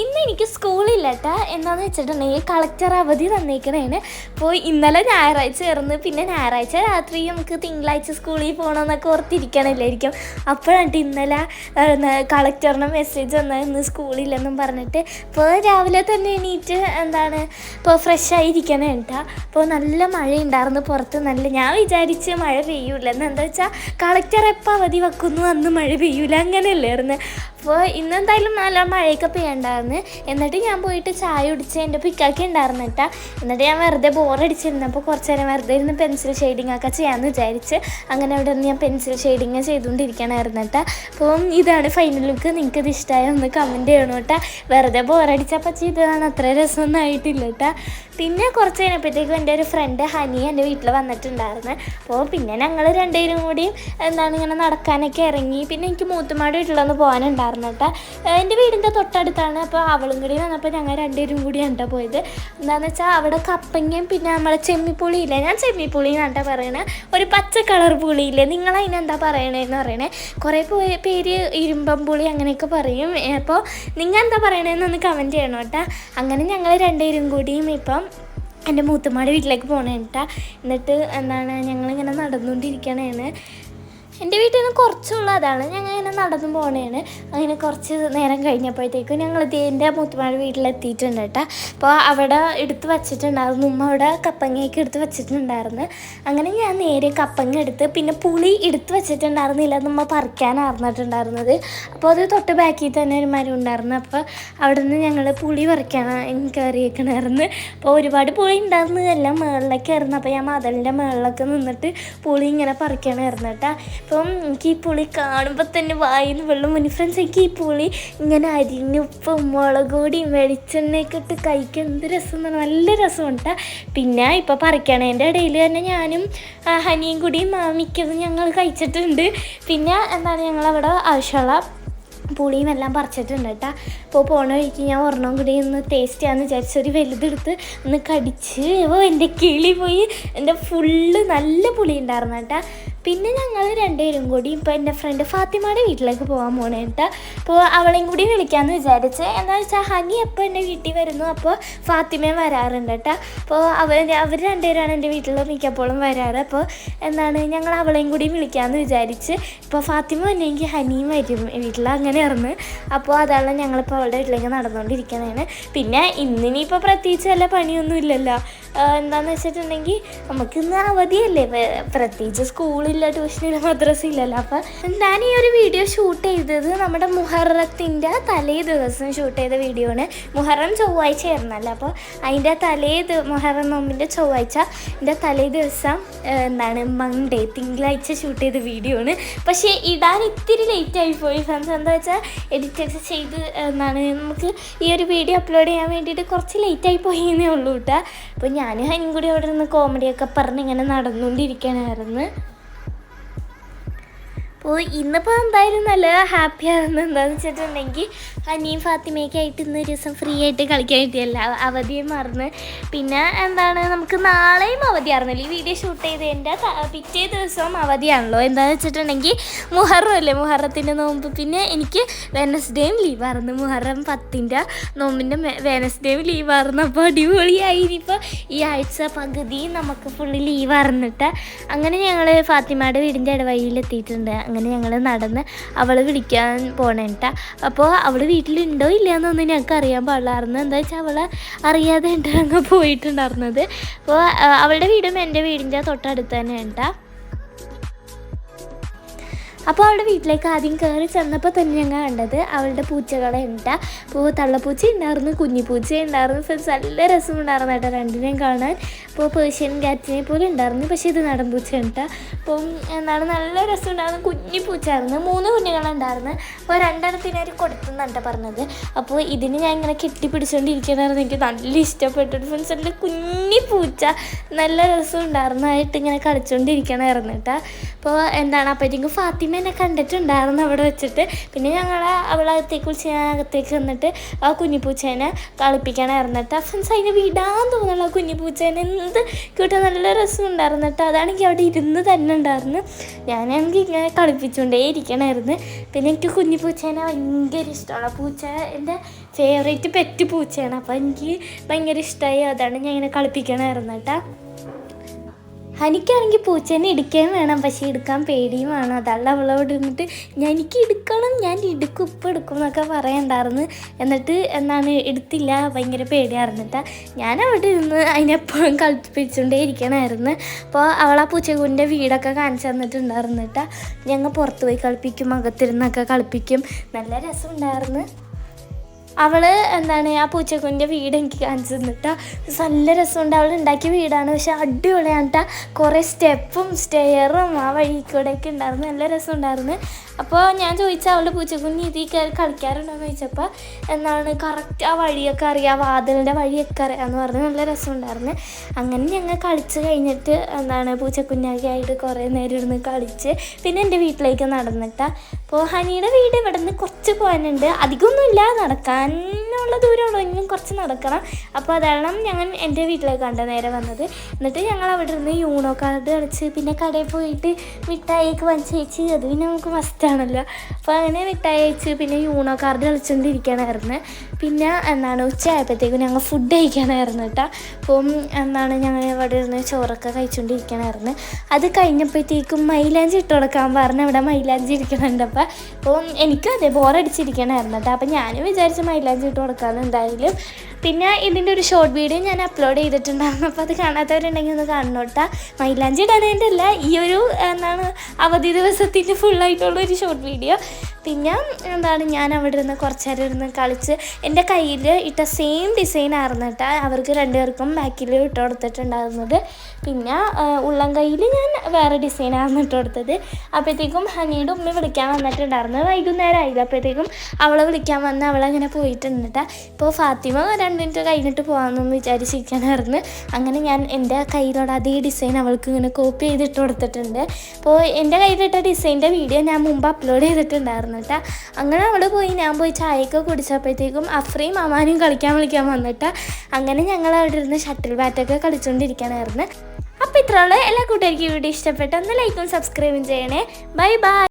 ഇന്ന് എനിക്ക് സ്കൂളില്ല കേട്ടോ എന്താന്ന് വെച്ചിട്ടുണ്ടെങ്കിൽ കളക്ടർ അവധി തന്നേക്കണേന്. അപ്പോൾ ഇന്നലെ ഞായറാഴ്ച ഇറന്ന് പിന്നെ ഞായറാഴ്ച രാത്രി നമുക്ക് തിങ്കളാഴ്ച സ്കൂളിൽ പോകണമെന്നൊക്കെ ഓർത്തിരിക്കണമല്ലായിരിക്കും അപ്പോഴാണ് ഇന്നലെ കളക്ടറിന് മെസ്സേജ് വന്നത്. ഇന്ന് സ്കൂളില്ലെന്നും പറഞ്ഞിട്ട്. ഇപ്പോൾ രാവിലെ തന്നെ എണീറ്റ് എന്താണ് ഇപ്പോൾ ഫ്രഷ് ആയിരിക്കണേ കേട്ടോ അപ്പോൾ നല്ല മഴ ഉണ്ടായിരുന്നു പുറത്ത് നല്ല ഞാൻ വിചാരിച്ച് മഴ പെയ്യൂല. എന്താ വെച്ചാൽ കളക്ടർ എപ്പോൾ അവധി വെക്കുന്നു അന്ന് മഴ പെയ്യൂല. അങ്ങനെയല്ലായിരുന്നു അപ്പോൾ ഇന്ന് എന്തായാലും നല്ല മഴയൊക്കെ പെയ്യണ്ടായിരുന്നു. എന്നിട്ട് ഞാൻ പോയിട്ട് ചായ കുടിച്ച് എന്റെ പിക്കാക്കി ഉണ്ടായിരുന്നു കേട്ടാ. എന്നിട്ട് ഞാൻ വെറുതെ ബോറടിച്ചിരുന്നപ്പോൾ കുറച്ച് നേരം വെറുതെ ഇരുന്ന് പെൻസിൽ ഷെയ്ഡിങ് ഒക്കെ ചെയ്യാമെന്ന് വിചാരിച്ച് അങ്ങനെ അവിടെ നിന്ന് ഞാൻ പെൻസിൽ ഷെയ്ഡിങ് ചെയ്തുകൊണ്ടിരിക്കണമായിരുന്നു കേട്ടാ. അപ്പം ഇതാണ് ഫൈനൽ ലുക്ക് നിങ്ങൾക്ക് ഇത് ഇഷ്ടമായ ഒന്ന് കമന്റ് ചെയ്യണം കേട്ടാ. വെറുതെ ബോറടിച്ചപ്പോൾ ചെയ്തതാണ് അത്ര രസമൊന്നും ആയിട്ടില്ല കേട്ടാ. പിന്നെ കുറച്ച് കഴിഞ്ഞപ്പോഴത്തേക്കും എന്റെ ഒരു ഫ്രണ്ട് ഹനി എന്റെ വീട്ടിൽ വന്നിട്ടുണ്ടായിരുന്നു. അപ്പോൾ പിന്നെ ഞങ്ങൾ രണ്ടുപേരും കൂടി എന്താണ് ഇങ്ങനെ നടക്കാനൊക്കെ ഇറങ്ങി. പിന്നെ എനിക്ക് മൂത്തുമാട് വീട്ടിലൊന്ന് പോകാനുണ്ടായിരുന്നു. കേട്ടോ എന്റെ വീടിന്റെ തൊട്ടടുത്താണ്. അപ്പോൾ അവളും കൂടി വന്നപ്പോൾ ഞങ്ങൾ രണ്ടുപേരും കൂടിയാണ് കേട്ടോ പോയത്. എന്താണെന്ന് വെച്ചാൽ അവിടെ കപ്പങ്ങയും പിന്നെ നമ്മളെ ചെമ്മിപ്പുളി ഇല്ലേ ഞാൻ ചെമ്മിപ്പുളി എന്നാണ് പറയണേ. ഒരു പച്ച കളർ പുളിയില്ലേ? നിങ്ങൾ അതിനെന്താ പറയണേന്ന് പറയണേ. കുറേ പേര് ഇരുമ്പം പുളി അങ്ങനെയൊക്കെ പറയും. അപ്പോൾ നിങ്ങൾ എന്താ പറയണേന്നൊന്ന് കമന്റ് ചെയ്യണം കേട്ടോ. അങ്ങനെ ഞങ്ങൾ രണ്ടുപേരും കൂടിയും ഇപ്പം എന്റെ മൂത്തമ്മയുടെ വീട്ടിലേക്ക് പോകണേ കേട്ടാ. എന്നിട്ട് എന്താണ് ഞങ്ങളിങ്ങനെ നടന്നുകൊണ്ടിരിക്കണേന്ന് എന്റെ വീട്ടിൽ നിന്ന് കുറച്ചുള്ള അതാണ് ഞങ്ങൾ നടന്നു പോകണേണ് അങ്ങനെ കുറച്ച് നേരം കഴിഞ്ഞപ്പോഴത്തേക്കും ഞങ്ങൾ എന്റെ മുത്തുമാരുടെ വീട്ടിലെത്തിയിട്ടുണ്ട് കേട്ടോ. അപ്പോൾ അവിടെ എടുത്ത് വച്ചിട്ടുണ്ടായിരുന്നു. ഉമ്മ അവിടെ കപ്പങ്ങയൊക്കെ എടുത്ത് വെച്ചിട്ടുണ്ടായിരുന്നു. അങ്ങനെ ഞാൻ നേരെ കപ്പങ്ങ എടുത്ത് പിന്നെ പുളി എടുത്ത് വെച്ചിട്ടുണ്ടായിരുന്നില്ല പറിക്കാൻ അറിഞ്ഞിട്ടുണ്ടായിരുന്നത് അപ്പോൾ അത് തൊട്ട് ബാക്കിൽ തന്നെ ഒരു മരം ഉണ്ടായിരുന്നു. അപ്പോൾ അവിടെ നിന്ന് ഞങ്ങൾ പുളി പറിക്കാൻ കയറിയേക്കണമായിരുന്നു അപ്പോൾ ഒരുപാട് പുളി ഉണ്ടായിരുന്നതല്ല മുകളിലേക്ക് ആയിരുന്നു. അപ്പോൾ ഞാൻ മതലിന്റെ മുകളിലൊക്കെ നിന്നിട്ട് പുളി ഇങ്ങനെ പറിക്കണമായിരുന്നു കേട്ടോ. അപ്പം എനിക്ക് ഈ പുളി കാണുമ്പോൾ തന്നെ വായിന്ന് വെള്ളം മുന്നി ഫ്രണ്ട്സ് എനിക്ക് ഈ പുളി ഇങ്ങനെ അരിഞ്ഞുപ്പും മുളകുപൊടിയും മുളക് പൊടിയും വെളിച്ചെണ്ണയൊക്കെ ഇട്ട് കഴിക്കാൻ എന്ത് രസം നല്ല രസമുണ്ട്. പിന്നെ ഇപ്പോൾ പറിക്കണേന്റെ ഇടയിൽ തന്നെ ഞാനും ഹനിയും കൂടി മിക്കതും ഞങ്ങൾ കഴിച്ചിട്ടുണ്ട്. പിന്നെ എന്താണ് ഞങ്ങളവിടെ ആവശ്യമുള്ള പുളിയും എല്ലാം പറിച്ചിട്ടുണ്ട് കേട്ടോ അപ്പോൾ പോണ വഴിക്ക് ഞാൻ ഒരെണ്ണം കൂടി ഒന്ന് ടേസ്റ്റ് ചെയ്യാന്ന് വിചാരിച്ചു ഒരു വലുതെടുത്ത് ഒന്ന് കടിച്ച് ഓ എന്റെ കിളി പോയി. എന്റെ ഫുള്ള് നല്ല പുളി ഉണ്ടായിരുന്നു കേട്ടോ പിന്നെ ഞങ്ങൾ രണ്ടുപേരും കൂടി ഇപ്പോൾ എന്റെ ഫ്രണ്ട് ഫാത്തിമയുടെ വീട്ടിലേക്ക് പോകാൻ പോണേ കേട്ടോ അപ്പോൾ അവളെയും കൂടി വിളിക്കാമെന്ന് വിചാരിച്ച്. എന്താ വെച്ചാൽ ഹനി എപ്പോൾ എന്റെ വീട്ടിൽ വരുന്നു അപ്പോൾ ഫാത്തിമയും വരാറുണ്ട് കേട്ടോ അപ്പോൾ അവർ അവർ രണ്ടുപേരാണ് എന്റെ വീട്ടിൽ മിക്കപ്പോഴും വരാറ്. അപ്പോൾ എന്താണ് ഞങ്ങൾ അവളെയും കൂടി വിളിക്കാമെന്ന് വിചാരിച്ച് ഇപ്പോൾ ഫാത്തിമ വന്നെങ്കിൽ ഹനിയും വരും വീട്ടിൽ അങ്ങനെ ഇറന്ന്. അപ്പോൾ അതാണ് ഞങ്ങളിപ്പോൾ അവളുടെ വീട്ടിലേക്ക് നടന്നുകൊണ്ടിരിക്കുന്നതാണ് പിന്നെ ഇന്നിനിപ്പോൾ പ്രത്യേകിച്ച് വല്ല പണിയൊന്നും ഇല്ലല്ലോ. ആഹ് എന്താന്ന് വെച്ചിട്ടുണ്ടെങ്കിൽ നമുക്ക് ഇന്ന് അവധിയല്ലേ പ്രത്യേകിച്ച് പ്രത്യേകിച്ച് സ്കൂളില്ല ട്യൂഷനില്ല മദ്രസ ഇല്ലല്ലോ അപ്പം ഞാൻ ഈ ഒരു വീഡിയോ ഷൂട്ട് ചെയ്തത് നമ്മുടെ മുഹറത്തിന്റെ തലേ ദിവസം ഷൂട്ട് ചെയ്ത വീഡിയോ ആണ്. മുഹറം ചൊവ്വാഴ്ച ആയിരുന്നല്ലോ. അപ്പോൾ അതിന്റെ തലേ മുഹറം നോമ്പിന്റെ ചൊവ്വാഴ്ച എന്റെ തലേ ദിവസം എന്താണ് മൺഡേ തിങ്കളാഴ്ച ഷൂട്ട് ചെയ്ത വീഡിയോ ആണ്. പക്ഷേ ഇടാൻ ഇത്തിരി ലേറ്റ് ആയി പോയി. ഫ്രണ്ട്സ് എന്താ വെച്ചാൽ എഡിറ്റ് ചെയ്ത് എന്താണ് നമുക്ക് ഈ ഒരു വീഡിയോ അപ്ലോഡ് ചെയ്യാൻ വേണ്ടിയിട്ട് കുറച്ച് ലേറ്റ് ആയി പോയെന്നേ ഉള്ളൂ കേട്ടോ അപ്പോൾ ഞാൻ അതിനും കൂടി അവിടെ നിന്ന് കോമഡിയൊക്കെ പറഞ്ഞ് ഇങ്ങനെ നടന്നുകൊണ്ടിരിക്കണമായിരുന്നു അപ്പോൾ ഇന്നിപ്പോൾ എന്തായാലും നല്ല ഹാപ്പി ആകുന്നത് എന്താണെന്ന് വെച്ചിട്ടുണ്ടെങ്കിൽ ഹനിയും ഫാത്തിമയൊക്കെ ആയിട്ട് ഇന്ന് ഒരു ദിവസം ഫ്രീ ആയിട്ട് കളിക്കാൻ കിട്ടിയല്ല? അവധിയും മറന്ന്. പിന്നെ എന്താണ് നമുക്ക് നാളെയും അവധിയായിരുന്നല്ലോ ഈ വീഡിയോ ഷൂട്ട് ചെയ്തതിന്റെ പിറ്റേ ദിവസവും അവധിയാണല്ലോ. എന്താണെന്ന് വെച്ചിട്ടുണ്ടെങ്കിൽ മുഹറം അല്ലേ? മുഹറത്തിന്റെ നോമ്പ്. പിന്നെ എനിക്ക് വെനസ്ഡേയും ലീവായിരുന്നു മുഹറം പത്തിന്റെ നോമ്പിന്റെ വെനസ്ഡേയും ലീവായിരുന്നു അപ്പോൾ അടിപൊളിയായി. ഇനിയിപ്പോൾ ഈ ആഴ്ച പകുതി നമുക്ക് ഫുള്ള് ലീവായിരുന്നിട്ട് അങ്ങനെ ഞങ്ങൾ ഫാത്തിമയുടെ വീടിന്റെ ഇടവഴിയിലെത്തിയിട്ടുണ്ട്. അങ്ങനെ ഞങ്ങൾ നടന്ന് അവൾ വിളിക്കാൻ പോണേട്ടാ. അപ്പോൾ അവൾ വീട്ടിലുണ്ടോ ഇല്ലയെന്നൊന്നും ഞങ്ങൾക്ക് അറിയാൻ പാടില്ലായിരുന്നു എന്താ വെച്ചാൽ അവൾ അറിയാതെ എന്റെ അങ്ങ് പോയിട്ടുണ്ടായിരുന്നത്. അപ്പോൾ അവളുടെ വീടും എന്റെ വീടിന്റെ തൊട്ടടുത്ത് തന്നെ ഉണ്ടാ അപ്പോൾ അവളുടെ വീട്ടിലേക്ക് ആദ്യം കയറി ചെന്നപ്പോൾ തന്നെ ഞങ്ങൾ കണ്ടത് അവളുടെ പൂച്ചകളെ ഉണ്ട അപ്പോൾ തള്ളപ്പൂച്ച ഉണ്ടായിരുന്നു കുഞ്ഞിപ്പൂച്ച ഉണ്ടായിരുന്നു. ഫ്രണ്ട്സ് നല്ല രസം ഉണ്ടായിരുന്നു കേട്ടോ രണ്ടിനെയും കാണാൻ. അപ്പോൾ പേർഷ്യൻ കാറ്റിനെ പോലെ ഉണ്ടായിരുന്നു പക്ഷേ ഇത് നടൻ പൂച്ച ഉണ്ട അപ്പം എന്താണ് നല്ല രസം ഉണ്ടായിരുന്നു. കുഞ്ഞി പൂച്ചയായിരുന്നു മൂന്ന് കുഞ്ഞുങ്ങളുണ്ടായിരുന്നു. അപ്പോൾ രണ്ടെണ്ണത്തിന് അവർ കൊടുത്തെന്നാണ് പറഞ്ഞത്. അപ്പോൾ ഇതിന് ഞാൻ ഇങ്ങനെ കെട്ടിപ്പിടിച്ചുകൊണ്ടിരിക്കണമായിരുന്നു എനിക്ക് നല്ല ഇഷ്ടപ്പെട്ടു. ഫ്രണ്ട്സ് നല്ല കുഞ്ഞി പൂച്ച നല്ല രസം ഉണ്ടായിരുന്നു. ആയിട്ട് ഇങ്ങനെ കളിച്ചുകൊണ്ടിരിക്കണമായിരുന്നു കേട്ടോ. അപ്പോൾ എന്താണ് അപ്പോഴത്തേക്കും ഫാത്തിമ എന്നെ കണ്ടിട്ടുണ്ടായിരുന്നു അവിടെ വെച്ചിട്ട്. പിന്നെ ഞങ്ങൾ അവളകത്തേക്ക് വിളിച്ച് ഞാൻ അകത്തേക്ക് വന്നിട്ട് ആ കുഞ്ഞിപ്പൂച്ചേനെ കളിപ്പിക്കണമായിരുന്നു കേട്ടോ ഫ്രണ്ട്സ് അതിനെ വിടാൻ തോന്നുന്നു ആ കുഞ്ഞിപ്പൂച്ചേനെ. എന്ത് കിട്ടാൻ നല്ല രസം ഉണ്ടായിരുന്നു കേട്ടോ. അതാണെങ്കിൽ അവിടെ ഇരുന്ന് തന്നെ ഉണ്ടായിരുന്നു. ഞാനാണെങ്കിൽ ഇങ്ങനെ കളിപ്പിച്ചുകൊണ്ടേ ഇരിക്കണമായിരുന്നു പിന്നെ എനിക്ക് കുഞ്ഞിപ്പൂച്ചേനെ ഭയങ്കര ഇഷ്ടമാണ്. പൂച്ച എന്റെ ഫേവറേറ്റ് പെറ്റ് പൂച്ചയാണ്. അപ്പോൾ എനിക്ക് ഭയങ്കര ഇഷ്ടമായി അതാണ് ഞാൻ ഇങ്ങനെ കളിപ്പിക്കണമായിരുന്നു കേട്ടോ. എനിക്കാണെങ്കിൽ പൂച്ചേനെ എടുക്കുകയും വേണം പക്ഷേ എടുക്കാൻ പേടിയും വേണം. അതല്ല അവളോട് ഇരുന്നിട്ട് ഞാൻ എനിക്ക് എടുക്കണം ഞാൻ എടുക്കും ഇപ്പം എടുക്കും എന്നൊക്കെ പറയണ്ടായിരുന്നു. എന്നിട്ട് എന്നാണ് എടുത്തില്ല ഭയങ്കര പേടിയായിരുന്നിട്ടാ ഞാൻ അവിടെ ഇരുന്ന് അതിനെപ്പോഴും കളിപ്പിച്ചുകൊണ്ടേ ഇരിക്കണമായിരുന്നു അപ്പോൾ അവൾ ആ വീടൊക്കെ കാണിച്ചു തന്നിട്ടുണ്ടായിരുന്നിട്ടാ ഞങ്ങൾ പുറത്ത് പോയി കളിപ്പിക്കും അകത്തിരുന്നൊക്കെ കളിപ്പിക്കും. നല്ല രസമുണ്ടായിരുന്നു. അവൾ എന്താണ് ആ പൂച്ചക്കുഞ്ഞിന്റെ വീട് എനിക്ക് കാണിച്ചു തന്നിട്ടാ. നല്ല രസമുണ്ട്. അവൾ ഉണ്ടാക്കിയ വീടാണ്. പക്ഷെ അടിപൊളിയാണ് കേട്ടാ കുറേ സ്റ്റെപ്പും സ്റ്റെയറും ആ വഴി കൂടെയൊക്കെ ഉണ്ടായിരുന്നു. നല്ല രസമുണ്ടായിരുന്നു. അപ്പോൾ ഞാൻ ചോദിച്ചാൽ അവളുടെ പൂച്ചക്കുഞ്ഞ് ഇതിൽ കയറി കളിക്കാറുണ്ടോ എന്ന് ചോദിച്ചപ്പോൾ എന്താണ് കറക്റ്റ് ആ വഴിയൊക്കെ അറിയാം വാതിലിന്റെ വഴിയൊക്കെ അറിയാം എന്ന് പറഞ്ഞ് നല്ല രസമുണ്ടായിരുന്നു. അങ്ങനെ ഞങ്ങൾ കളിച്ച് കഴിഞ്ഞിട്ട് എന്താണ് പൂച്ചക്കുഞ്ഞൊക്കെ ആയിട്ട് കുറേ നേരം ഇരുന്ന് കളിച്ച് പിന്നെ എന്റെ വീട്ടിലേക്ക് നടന്നിട്ടാണ് അപ്പോൾ ഹനിയുടെ വീട് ഇവിടെ നിന്ന് കുറച്ച് പോകാനുണ്ട്. അധികമൊന്നുമില്ല നടക്കാനുള്ള ദൂരമുള്ളൂ. ഇനിയും കുറച്ച് നടക്കണം. അപ്പോൾ അതാണ് ഞങ്ങൾ എന്റെ കണ്ട നേരെ വന്നത്. എന്നിട്ട് ഞങ്ങൾ അവിടെ നിന്ന് യൂണോ കാർഡ് കളിച്ച് പിന്നെ കടയിൽ പോയിട്ട് മിഠായിയൊക്കെ വാങ്ങിച്ച് അത് പിന്നെ നമുക്ക് മസ്റ്റാണല്ലോ അപ്പോൾ അങ്ങനെ മിഠായി അയച്ച് പിന്നെ യൂണോ കാർഡ് കളിച്ചുകൊണ്ടിരിക്കണമായിരുന്നു പിന്നെ എന്താണ് ഉച്ചയായപ്പോഴത്തേക്കും ഞങ്ങൾ ഫുഡ് കഴിക്കണമായിരുന്നു കേട്ടോ. അപ്പം എന്താണ് ഞങ്ങൾ ഇവിടെ ഇരുന്ന് ചോറൊക്കെ കഴിച്ചുകൊണ്ടിരിക്കണമായിരുന്നു അത് കഴിഞ്ഞപ്പോഴത്തേക്കും മൈലാഞ്ചി ഇട്ട് കൊടുക്കാൻ പറഞ്ഞ് അവിടെ മൈലാഞ്ചി ഇരിക്കണുണ്ട്. അപ്പോൾ അപ്പം എനിക്കും അതെ ബോറടിച്ചിരിക്കണമായിരുന്നു കേട്ടോ. അപ്പം ഞാനും വിചാരിച്ച് മൈലാഞ്ചി ഇട്ട് കൊടുക്കാമെന്ന് എന്തായാലും പിന്നെ ഇതിന്റെ ഒരു ഷോർട്ട് വീഡിയോ ഞാൻ അപ്ലോഡ് ചെയ്തിട്ടുണ്ടായിരുന്നു. അപ്പോൾ അത് കാണാത്തവരുണ്ടെങ്കിൽ ഒന്ന് കാണണോട്ടാ മൈലാഞ്ചി ഇടാനായിട്ടല്ല ഈ ഒരു എന്താണ് അവധി ദിവസത്തിന്റെ ഫുള്ളായിട്ടുള്ള ഒരു ഷോർട്ട് വീഡിയോ പിന്നെ എന്താണ് ഞാൻ അവിടെ ഇരുന്ന് കുറച്ച് നേരം ഇരുന്ന് കളിച്ച് എന്റെ കയ്യിൽ ഇട്ട സെയിം ഡിസൈൻ ആയിരുന്നു കേട്ടോ. അവർക്ക് രണ്ടുപേർക്കും ബാക്കിൽ ഇട്ട് കൊടുത്തിട്ടുണ്ടായിരുന്നത്. പിന്നെ ഉള്ളം കയ്യിൽ ഞാൻ വേറെ ഡിസൈനായിരുന്നു ഇട്ട് കൊടുത്തത്. അപ്പോഴത്തേക്കും ഹനിയുടെ ഉമ്മ വിളിക്കാൻ വന്നിട്ടുണ്ടായിരുന്നു. വൈകുന്നേരം ആയില്ല. അപ്പോഴത്തേക്കും അവളെ വിളിക്കാൻ വന്ന് അവളങ്ങനെ പോയിട്ടുണ്ട് ഇപ്പോൾ ഫാത്തിമ രണ്ട് മിനിറ്റ് കഴിഞ്ഞിട്ട് പോകാമെന്നൊന്ന് വിചാരിച്ചിരിക്കാനായിരുന്നു അങ്ങനെ ഞാൻ എന്റെ കയ്യിലുള്ള അതേ ഡിസൈൻ അവൾക്ക് ഇങ്ങനെ കോപ്പി ചെയ്തിട്ട് കൊടുത്തിട്ടുണ്ട്. അപ്പോൾ എന്റെ കയ്യിലിട്ട ഡിസൈന്റെ വീഡിയോ ഞാൻ മുമ്പ് അപ്ലോഡ് ചെയ്തിട്ടുണ്ടായിരുന്നു കേട്ടോ അങ്ങനെ അവൾ പോയി. ഞാൻ പോയി ചായയൊക്കെ കുടിച്ചപ്പോഴത്തേക്കും അഫ്രയും അമാനും കളിക്കാൻ വിളിക്കാൻ വന്നിട്ട് അങ്ങനെ ഞങ്ങൾ അവിടെ ഇരുന്ന് ഷട്ടിൽ ബാറ്റൊക്കെ കളിച്ചുകൊണ്ടിരിക്കണമായിരുന്നു അപ്പോൾ ഇത്രയുള്ള. എല്ലാ കൂട്ടുകാർക്കും വീഡിയോ ഇഷ്ടപ്പെട്ട ഒന്ന് ലൈക്കും സബ്സ്ക്രൈബും ചെയ്യണേ. Bye bye